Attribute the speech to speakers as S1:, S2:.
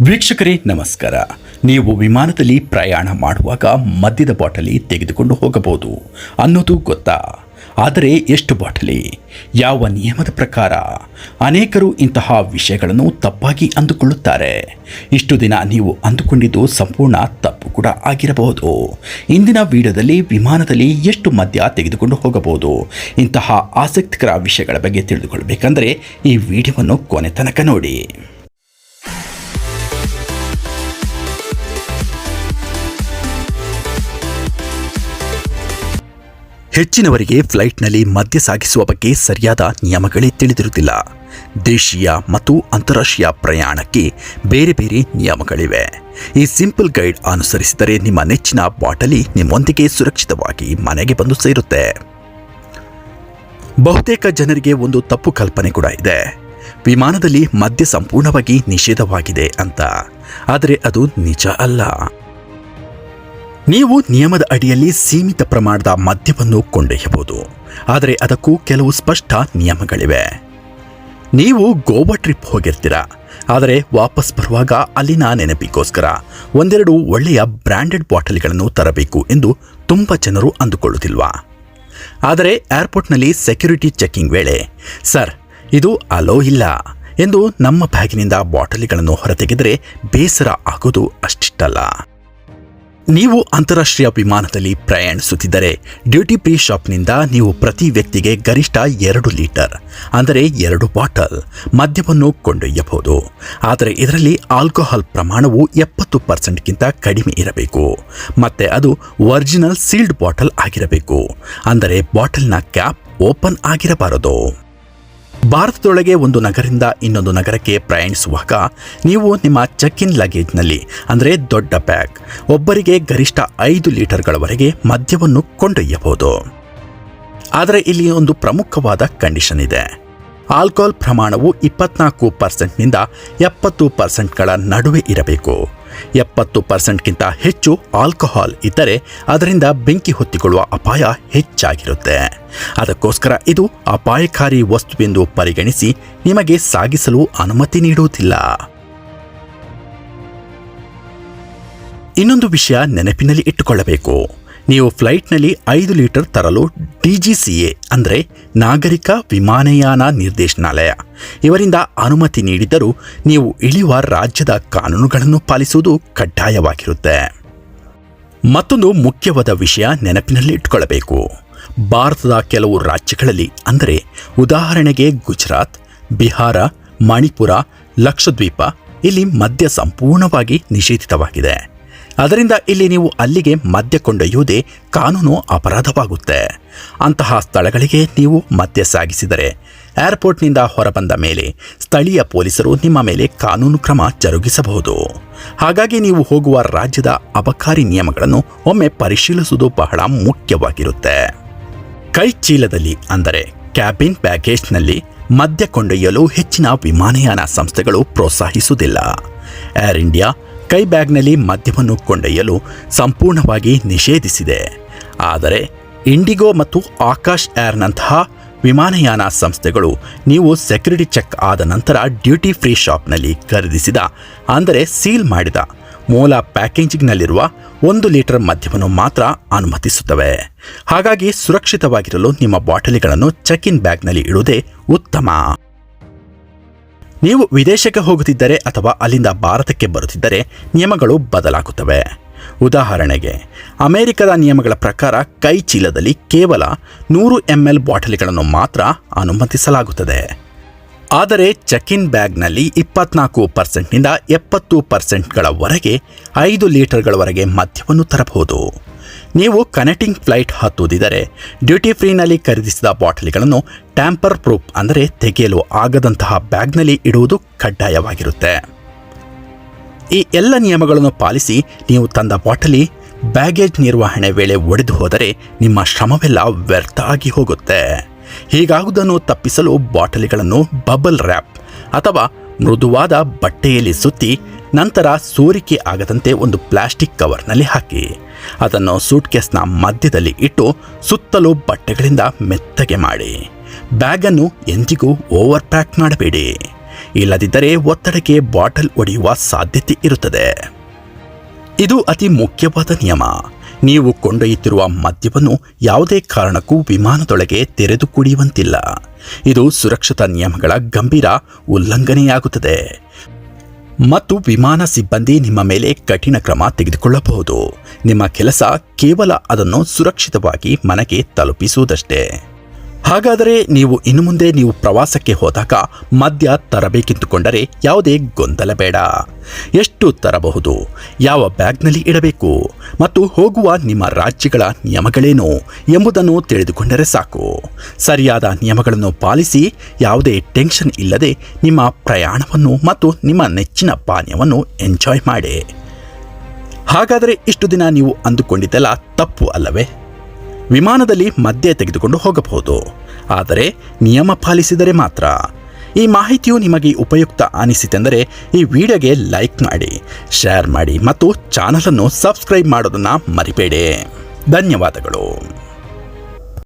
S1: ವೀಕ್ಷಕರೇ, ನಮಸ್ಕಾರ. ನೀವು ವಿಮಾನದಲ್ಲಿ ಪ್ರಯಾಣ ಮಾಡುವಾಗ ಮದ್ಯದ ಬಾಟಲಿ ತೆಗೆದುಕೊಂಡು ಹೋಗಬಹುದು. ಅನ್ನೋದು ಗೊತ್ತಾ? ಆದರೆ ಎಷ್ಟು ಬಾಟಲಿ? ಯಾವ ನಿಯಮದ ಪ್ರಕಾರ? ಅನೇಕರು ಇಂತಹ ವಿಷಯಗಳನ್ನು ತಪ್ಪಾಗಿ ಅಂದುಕೊಳ್ಳುತ್ತಾರೆ. ಇಷ್ಟು ದಿನ ನೀವು ಅಂದುಕೊಂಡಿದ್ದು ಸಂಪೂರ್ಣ ತಪ್ಪು ಕೂಡ ಆಗಿರಬಹುದು. ಇಂದಿನ ವಿಡಿಯೋದಲ್ಲಿ ವಿಮಾನದಲ್ಲಿ ಎಷ್ಟು ಮದ್ಯ ತೆಗೆದುಕೊಂಡು ಹೋಗಬಹುದು? ಇಂತಹ ಆಸಕ್ತಿಕರ ವಿಷಯಗಳ ಬಗ್ಗೆ ತಿಳಿದುಕೊಳ್ಳಬೇಕಂದ್ರೆ ಈ ವಿಡಿಯೋವನ್ನು ಕೊನೆ ತನಕ ನೋಡಿ. ಹೆಚ್ಚಿನವರಿಗೆ ಫ್ಲೈಟ್ನಲ್ಲಿ ಮದ್ಯ ಸಾಗಿಸುವ ಬಗ್ಗೆ ಸರಿಯಾದ ನಿಯಮಗಳೇ ತಿಳಿದಿರುತ್ತಿಲ್ಲ ದೇಶೀಯ ಮತ್ತು ಅಂತಾರಾಷ್ಟ್ರೀಯ ಪ್ರಯಾಣಕ್ಕೆ ಬೇರೆ ಬೇರೆ ನಿಯಮಗಳಿವೆ. ಈ ಸಿಂಪಲ್ ಗೈಡ್ ಅನುಸರಿಸಿದರೆ ನಿಮ್ಮ ನೆಚ್ಚಿನ ಬಾಟಲಿ ನಿಮ್ಮೊಂದಿಗೆ ಸುರಕ್ಷಿತವಾಗಿ ಮನೆಗೆ ಬಂದು ಸೇರುತ್ತೆ. ಬಹುತೇಕ ಜನರಿಗೆ ಒಂದು ತಪ್ಪು ಕಲ್ಪನೆ ಕೂಡ ಇದೆ. ವಿಮಾನದಲ್ಲಿ ಮದ್ಯ ಸಂಪೂರ್ಣವಾಗಿ ನಿಷೇಧವಾಗಿದೆ ಅಂತ. ಆದರೆ ಅದು ನಿಜ ಅಲ್ಲ. ನೀವು ನಿಯಮದ ಅಡಿಯಲ್ಲಿ ಸೀಮಿತ ಪ್ರಮಾಣದ ಮದ್ಯವನ್ನು ಕೊಂಡೊಯ್ಯಬಹುದು. ಆದರೆ ಅದಕ್ಕೂ ಕೆಲವು ಸ್ಪಷ್ಟ ನಿಯಮಗಳಿವೆ. ನೀವು ಗೋವಾ ಟ್ರಿಪ್ ಹೋಗಿರ್ತೀರ? ಆದರೆ ವಾಪಸ್ ಬರುವಾಗ ಅಲ್ಲಿನ ನೆನಪಿಗೋಸ್ಕರ ಒಂದೆರಡು ಒಳ್ಳೆಯ ಬ್ರ್ಯಾಂಡೆಡ್ ಬಾಟಲಿಗಳನ್ನು ತರಬೇಕು ಎಂದು ತುಂಬ ಜನರು ಅಂದುಕೊಳ್ಳುತ್ತಿಲ್ವಾ? ಆದರೆ ಏರ್ಪೋರ್ಟ್ನಲ್ಲಿ ಸೆಕ್ಯೂರಿಟಿ ಚೆಕ್ಕಿಂಗ್ ವೇಳೆ, ಸರ್, ಇದು ಅಲೋ ಇಲ್ಲ ಎಂದು ನಮ್ಮ ಬ್ಯಾಗಿನಿಂದ ಬಾಟಲಿಗಳನ್ನು ಹೊರತೆಗೆದರೆ ಬೇಸರ ಆಗೋದು ಅಷ್ಟಿಷ್ಟಲ್ಲ. ನೀವು ಅಂತಾರಾಷ್ಟ್ರೀಯ ವಿಮಾನದಲ್ಲಿ ಪ್ರಯಾಣಿಸುತ್ತಿದ್ದರೆ ಡ್ಯೂಟಿ ಫ್ರೀ ಶಾಪ್ನಿಂದ ನೀವು ಪ್ರತಿ ವ್ಯಕ್ತಿಗೆ ಗರಿಷ್ಠ ಎರಡು ಲೀಟರ್, ಅಂದರೆ ಎರಡು ಬಾಟಲ್ ಮದ್ಯವನ್ನು ಕೊಂಡೊಯ್ಯಬಹುದು. ಆದರೆ ಇದರಲ್ಲಿ ಆಲ್ಕೋಹಾಲ್ ಪ್ರಮಾಣವು ಎಪ್ಪತ್ತು ಪರ್ಸೆಂಟ್ಗಿಂತ ಕಡಿಮೆ ಇರಬೇಕು. ಮತ್ತೆ ಅದು ಒರಿಜಿನಲ್ ಸೀಲ್ಡ್ ಬಾಟಲ್ ಆಗಿರಬೇಕು. ಅಂದರೆ ಬಾಟಲ್ನ ಕ್ಯಾಪ್ ಓಪನ್ ಆಗಿರಬಾರದು. ಭಾರತದೊಳಗೆ ಒಂದು ನಗರದಿಂದ ಇನ್ನೊಂದು ನಗರಕ್ಕೆ ಪ್ರಯಾಣಿಸುವಾಗ ನೀವು ನಿಮ್ಮ ಚೆಕ್ ಇನ್ ಲಗೇಜ್ನಲ್ಲಿ ಅಂದರೆ ದೊಡ್ಡ ಬ್ಯಾಗ್ ಒಬ್ಬರಿಗೆ ಗರಿಷ್ಠ ಐದು ಲೀಟರ್ಗಳವರೆಗೆ ಮದ್ಯವನ್ನು ಕೊಂಡೊಯ್ಯಬಹುದು. ಆದರೆ ಇಲ್ಲಿ ಒಂದು ಪ್ರಮುಖವಾದ ಕಂಡೀಷನ್ ಇದೆ. ಆಲ್ಕೋಹಾಲ್ ಪ್ರಮಾಣವು ಇಪ್ಪತ್ನಾಲ್ಕು ಪರ್ಸೆಂಟ್ನಿಂದ ಎಪ್ಪತ್ತು ಪರ್ಸೆಂಟ್ಗಳ ನಡುವೆ ಇರಬೇಕು. ಎಪ್ಪತ್ತು ಪರ್ಸೆಂಟ್ಗಿಂತ ಹೆಚ್ಚು ಆಲ್ಕೋಹಾಲ್ ಇದ್ದರೆ ಅದರಿಂದ ಬೆಂಕಿ ಹೊತ್ತಿಕೊಳ್ಳುವ ಅಪಾಯ ಹೆಚ್ಚಾಗಿರುತ್ತೆ. ಅದಕ್ಕೋಸ್ಕರ ಇದು ಅಪಾಯಕಾರಿ ವಸ್ತುವೆಂದು ಪರಿಗಣಿಸಿ ನಿಮಗೆ ಸಾಗಿಸಲು ಅನುಮತಿ ನೀಡುವುದಿಲ್ಲ. ಇನ್ನೊಂದು ವಿಷಯ ನೆನಪಿನಲ್ಲಿ ಇಟ್ಟುಕೊಳ್ಳಬೇಕು. ನೀವು ಫ್ಲೈಟ್ನಲ್ಲಿ ಐದು ಲೀಟರ್ ತರಲು ಡಿಜಿಸಿಎ ಅಂದರೆ ನಾಗರಿಕ ವಿಮಾನಯಾನ ನಿರ್ದೇಶನಾಲಯ. ಇವರಿಂದ ಅನುಮತಿ ನೀಡಿದ್ದರೂ ನೀವು ಇಳಿಯುವ ರಾಜ್ಯದ ಕಾನೂನುಗಳನ್ನು ಪಾಲಿಸುವುದು ಕಡ್ಡಾಯವಾಗಿರುತ್ತೆ. ಮತ್ತೊಂದು ಮುಖ್ಯವಾದ ವಿಷಯ ನೆನಪಿನಲ್ಲಿ ಇಟ್ಕೊಳ್ಳಬೇಕು ಭಾರತದ ಕೆಲವು ರಾಜ್ಯಗಳಲ್ಲಿ ಅಂದರೆ ಉದಾಹರಣೆಗೆ ಗುಜರಾತ್, ಬಿಹಾರ, ಮಣಿಪುರ, ಲಕ್ಷದ್ವೀಪ ಇಲ್ಲಿ ಮದ್ಯ ಸಂಪೂರ್ಣವಾಗಿ ನಿಷೇಧಿತವಾಗಿದೆ. ಅದರಿಂದ ಇಲ್ಲಿ ನೀವು ಅಲ್ಲಿಗೆ ಮದ್ಯ ಕೊಂಡೊಯ್ಯುವುದೇ ಕಾನೂನು ಅಪರಾಧವಾಗುತ್ತೆ. ಅಂತಹ ಸ್ಥಳಗಳಿಗೆ ನೀವು ಮದ್ಯ ಸಾಗಿಸಿದರೆ ಏರ್ಪೋರ್ಟ್ನಿಂದ ಹೊರಬಂದ ಮೇಲೆ ಸ್ಥಳೀಯ ಪೊಲೀಸರು ನಿಮ್ಮ ಮೇಲೆ ಕಾನೂನು ಕ್ರಮ ಜರುಗಿಸಬಹುದು. ಹಾಗಾಗಿ ನೀವು ಹೋಗುವ ರಾಜ್ಯದ ಅಬಕಾರಿ ನಿಯಮಗಳನ್ನು ಒಮ್ಮೆ ಪರಿಶೀಲಿಸುವುದು ಬಹಳ ಮುಖ್ಯವಾಗಿರುತ್ತೆ. ಕೈ ಚೀಲದಲ್ಲಿ ಅಂದರೆ ಕ್ಯಾಬಿನ್ ಪ್ಯಾಕೇಜ್ನಲ್ಲಿ ಮದ್ಯ ಕೊಂಡೊಯ್ಯಲು ಹೆಚ್ಚಿನ ವಿಮಾನಯಾನ ಸಂಸ್ಥೆಗಳು ಪ್ರೋತ್ಸಾಹಿಸುವುದಿಲ್ಲ. ಏರ್ ಇಂಡಿಯಾ ಕೈ ಬ್ಯಾಗ್ನಲ್ಲಿ ಮದ್ಯವನ್ನು ಕೊಂಡೊಯ್ಯಲು ಸಂಪೂರ್ಣವಾಗಿ ನಿಷೇಧಿಸಿದೆ. ಆದರೆ ಇಂಡಿಗೋ ಮತ್ತು ಆಕಾಶ್ ಏರ್ನಂತಹ ವಿಮಾನಯಾನ ಸಂಸ್ಥೆಗಳು ನೀವು ಸೆಕ್ಯುರಿಟಿ ಚೆಕ್ ಆದ ನಂತರ ಡ್ಯೂಟಿ ಫ್ರೀ ಶಾಪ್ನಲ್ಲಿ ಖರೀದಿಸಿದ, ಅಂದರೆ ಸೀಲ್ ಮಾಡಿದ ಮೂಲ ಪ್ಯಾಕೇಜಿಂಗ್ನಲ್ಲಿರುವ ಒಂದು ಲೀಟರ್ ಮದ್ಯವನ್ನು ಮಾತ್ರ ಅನುಮತಿಸುತ್ತವೆ. ಹಾಗಾಗಿ ಸುರಕ್ಷಿತವಾಗಿರಲು ನಿಮ್ಮ ಬಾಟಲಿಗಳನ್ನು ಚೆಕ್ ಇನ್ ಬ್ಯಾಗ್ನಲ್ಲಿ ಇಡುವುದೇ ಉತ್ತಮ. ನೀವು ವಿದೇಶಕ್ಕೆ ಹೋಗುತ್ತಿದ್ದರೆ ಅಥವಾ ಅಲ್ಲಿಂದ ಭಾರತಕ್ಕೆ ಬರುತ್ತಿದ್ದರೆ ನಿಯಮಗಳು ಬದಲಾಗುತ್ತವೆ. ಉದಾಹರಣೆಗೆ, ಅಮೆರಿಕದ ನಿಯಮಗಳ ಪ್ರಕಾರ ಕೈ ಚೀಲದಲ್ಲಿ ಕೇವಲ ನೂರು ಎಂ ಎಲ್ ಬಾಟಲಿಗಳನ್ನು ಮಾತ್ರ ಅನುಮತಿಸಲಾಗುತ್ತದೆ. ಆದರೆ ಚೆಕ್ ಇನ್ ಬ್ಯಾಗ್ನಲ್ಲಿ ಇಪ್ಪತ್ನಾಲ್ಕು ಪರ್ಸೆಂಟ್ನಿಂದ ಎಪ್ಪತ್ತು ಪರ್ಸೆಂಟ್ಗಳವರೆಗೆ ಐದು ಲೀಟರ್ಗಳವರೆಗೆ ಮದ್ಯವನ್ನು ತರಬಹುದು. ನೀವು ಕನೆಕ್ಟಿಂಗ್ ಫ್ಲೈಟ್ ಹತ್ತುವುದಿದ್ದರೆ ಡ್ಯೂಟಿ ಫ್ರೀನಲ್ಲಿ ಖರೀದಿಸಿದ ಬಾಟಲಿಗಳನ್ನು ಟ್ಯಾಂಪರ್ ಪ್ರೂಫ್ ಅಂದರೆ ತೆಗೆಯಲು ಆಗದಂತಹ ಬ್ಯಾಗ್ನಲ್ಲಿ ಇಡುವುದು ಕಡ್ಡಾಯವಾಗಿರುತ್ತೆ. ಈ ಎಲ್ಲ ನಿಯಮಗಳನ್ನು ಪಾಲಿಸಿ ನೀವು ತಂದ ಬಾಟಲಿ ಬ್ಯಾಗೇಜ್ ನಿರ್ವಹಣೆ ವೇಳೆ ಒಡೆದು ಹೋದರೆ ನಿಮ್ಮ ಶ್ರಮವೆಲ್ಲ ವ್ಯರ್ಥ ಆಗಿ ಹೋಗುತ್ತೆ. ಹೀಗಾಗುವುದನ್ನು ತಪ್ಪಿಸಲು ಬಾಟಲಿಗಳನ್ನು ಬಬಲ್ ರ್ಯಾಪ್ ಅಥವಾ ಮೃದುವಾದ ಬಟ್ಟೆಯಲ್ಲಿ ಸುತ್ತಿ ನಂತರ ಸೋರಿಕೆ ಆಗದಂತೆ ಒಂದು ಪ್ಲಾಸ್ಟಿಕ್ ಕವರ್ನಲ್ಲಿ ಹಾಕಿ. ಅದನ್ನು ಸೂಟ್ಕೇಸ್ನ ಮಧ್ಯದಲ್ಲಿ ಇಟ್ಟು ಸುತ್ತಲೂ ಬಟ್ಟೆಗಳಿಂದ ಮೆತ್ತಗೆ ಮಾಡಿ. ಬ್ಯಾಗನ್ನು ಎಂದಿಗೂ ಓವರ್ ಪ್ಯಾಕ್ ಮಾಡಬೇಡಿ. ಇಲ್ಲದಿದ್ದರೆ ಒತ್ತಡಕ್ಕೆ ಬಾಟಲ್ ಒಡೆಯುವ ಸಾಧ್ಯತೆ ಇರುತ್ತದೆ. ಇದು ಅತಿ ಮುಖ್ಯವಾದ ನಿಯಮ. ನೀವು ಕೊಂಡೊಯ್ಯುತ್ತಿರುವ ಮದ್ಯವನ್ನು ಯಾವುದೇ ಕಾರಣಕ್ಕೂ ವಿಮಾನದೊಳಗೆ ತೆರೆದು ಕುಡಿಯುವಂತಿಲ್ಲ ಇದು ಸುರಕ್ಷತಾ ನಿಯಮಗಳ ಗಂಭೀರ ಉಲ್ಲಂಘನೆಯಾಗುತ್ತದೆ. ಮತ್ತು ವಿಮಾನ ಸಿಬ್ಬಂದಿ ನಿಮ್ಮ ಮೇಲೆ ಕಠಿಣ ಕ್ರಮ ತೆಗೆದುಕೊಳ್ಳಬಹುದು. ನಿಮ್ಮ ಕೆಲಸ ಕೇವಲ ಅದನ್ನು ಸುರಕ್ಷಿತವಾಗಿ ಮನೆಗೆ ತಲುಪಿಸುವುದಷ್ಟೇ. ಹಾಗಾದರೆ ನೀವು ಇನ್ನು ಮುಂದೆ ನೀವು ಪ್ರವಾಸಕ್ಕೆ ಹೋದಾಗ ಮದ್ಯ ತರಬೇಕೆಂದುಕೊಂಡರೆ ಯಾವುದೇ ಗೊಂದಲ ಬೇಡ. ಎಷ್ಟು ತರಬಹುದು? ಯಾವ ಬ್ಯಾಗ್ನಲ್ಲಿ ಇಡಬೇಕು? ಮತ್ತು ಹೋಗುವ ನಿಮ್ಮ ರಾಜ್ಯಗಳ ನಿಯಮಗಳೇನು ಎಂಬುದನ್ನು ತಿಳಿದುಕೊಂಡರೆ ಸಾಕು. ಸರಿಯಾದ ನಿಯಮಗಳನ್ನು ಪಾಲಿಸಿ ಯಾವುದೇ ಟೆನ್ಷನ್ ಇಲ್ಲದೆ ನಿಮ್ಮ ಪ್ರಯಾಣವನ್ನು ಮತ್ತು ನಿಮ್ಮ ನೆಚ್ಚಿನ ಪಾನೀಯವನ್ನು ಎಂಜಾಯ್ ಮಾಡಿ. ಹಾಗಾದರೆ ಇಷ್ಟು ದಿನ ನೀವು ಅಂದುಕೊಂಡಿದ್ದೆಲ್ಲ ತಪ್ಪು ಅಲ್ಲವೇ? ವಿಮಾನದಲ್ಲಿ ಮದ್ಯ ತೆಗೆದುಕೊಂಡು ಹೋಗಬಹುದು. ಆದರೆ ನಿಯಮ ಪಾಲಿಸಿದರೆ ಮಾತ್ರ. ಈ ಮಾಹಿತಿಯು ನಿಮಗೆ ಉಪಯುಕ್ತ ಅನಿಸಿತೆಂದರೆ ಈ ವಿಡಿಯೋಗೆ ಲೈಕ್ ಮಾಡಿ, ಶೇರ್ ಮಾಡಿ ಮತ್ತು ಚಾನಲನ್ನು ಸಬ್ಸ್ಕ್ರೈಬ್ ಮಾಡೋದನ್ನು ಮರಿಬೇಡಿ. ಧನ್ಯವಾದಗಳು.